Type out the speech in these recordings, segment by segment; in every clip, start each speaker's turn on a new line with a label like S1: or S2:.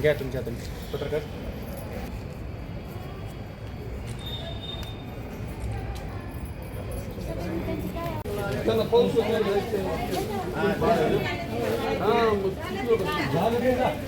S1: घ्या तुमच्या हाताने. पत्रकार. का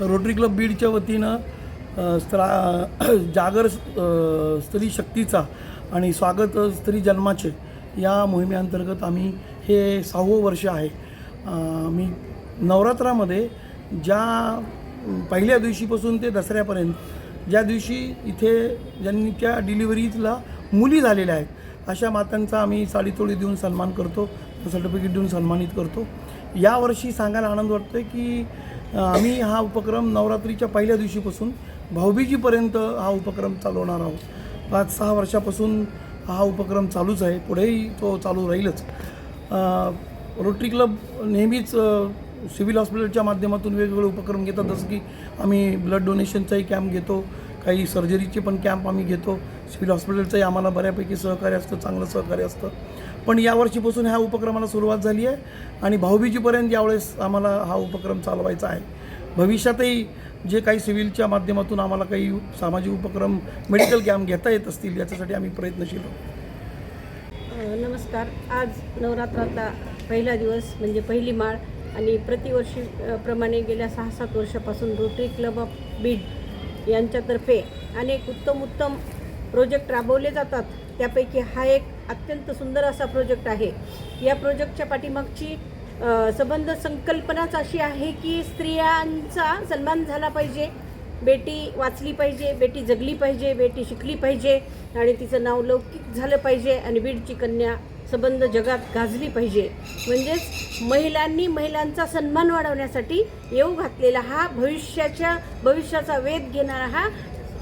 S2: रोटरी क्लब बीडच्या वतीनं स्त्रा जागर स्त्री शक्तीचा आणि स्वागत स्त्री जन्माचे या मोहिमेअंतर्गत आम्ही हे सहावं वर्ष आहे. मी नवरात्रामध्ये ज्या पहिल्या दिवशीपासून ते दसऱ्यापर्यंत ज्या दिवशी इथे ज्यांच्या डिलिव्हरीला मुली झालेल्या आहेत अशा मातांचा आम्ही साडीतोडी देऊन सन्मान करतो सर्टिफिकेट देऊन सन्मानित करतो. यावर्षी सांगायला आनंद वाटतो आहे की आम्ही हा उपक्रम नवरात्रीच्या पहिल्या दिवशीपासून भाऊबीजीपर्यंत हा उपक्रम चालवणार आहोत. पाच सहा वर्षापासून हा उपक्रम चालूच आहे. पुढेही तो चालू राहीलच. रोटरी क्लब नेहमीच सिव्हिल हॉस्पिटलच्या माध्यमातून वेगवेगळे उपक्रम घेतात. जसं की आम्ही ब्लड डोनेशनचाही कॅम्प घेतो. काही सर्जरीचे पण कॅम्प आम्ही घेतो. सिव्हिल हॉस्पिटलचंही आम्हाला बऱ्यापैकी सहकार्य असतं चांगलं सहकार्य असतं. पण यावर्षीपासून ह्या उपक्रमाला सुरुवात झाली आहे आणि भाऊबीजीपर्यंत यावेळेस आम्हाला हा उपक्रम चालवायचा आहे. भविष्यातही जे काही सिव्हिलच्या माध्यमातून आम्हाला काही सामाजिक उपक्रम मेडिकल कॅम्प घेता येत असतील याच्यासाठी आम्ही प्रयत्नशील आहोत.
S3: नमस्कार. आज नवरात्राचा पहिला दिवस म्हणजे पहिली माळ आणि प्रतिवर्षी प्रमाणे गेल्या सहा सात वर्षापासून रोटरी क्लब ऑफ बीड यांच्यातर्फे अनेक उत्तम उत्तम प्रोजेक्ट राबवले जातात. त्यापैकी हा एक अत्यंत सुंदर असा प्रोजेक्ट आहे. या प्रोजेक्टच्या पाठीमागची संबंध संकल्पनाच अशी आहे की स्त्रियांचा सन्मान झाला पाहिजे. बेटी वाचली पाहिजे बेटी जगली पाहिजे बेटी शिकली पाहिजे आणि तिचं नाव लौकिक झालं पाहिजे आणि बीडची कन्या संबंध जगात गाजली पाहिजे. म्हणजेच महिलांनी महिलांचा सन्मान वाढवण्यासाठी येऊ घातलेला हा भविष्याच्या भविष्याचा वेध घेणारा हा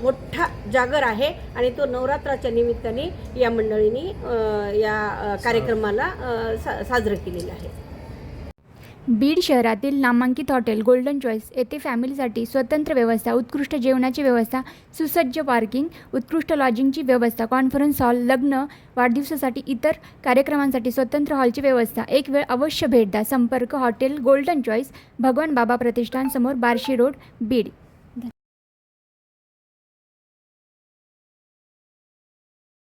S3: मोठा जागर आहे आणि तो नवरात्राच्या निमित्ताने या मंडळींनी या कार्यक्रमाला सा साजरं केलेलं आहे.
S4: बीड शहरातील नामांकित हॉटेल गोल्डन चॉईस येथे फॅमिलीसाठी स्वतंत्र व्यवस्था उत्कृष्ट जेवणाची व्यवस्था सुसज्ज पार्किंग उत्कृष्ट लॉजिंगची व्यवस्था कॉन्फरन्स हॉल लग्न वाढदिवसासाठी इतर कार्यक्रमांसाठी स्वतंत्र हॉलची व्यवस्था एक वेळ अवश्य भेट द्या. संपर्क हॉटेल गोल्डन चॉईस भगवान बाबा प्रतिष्ठान समोर बार्शी रोड बीड.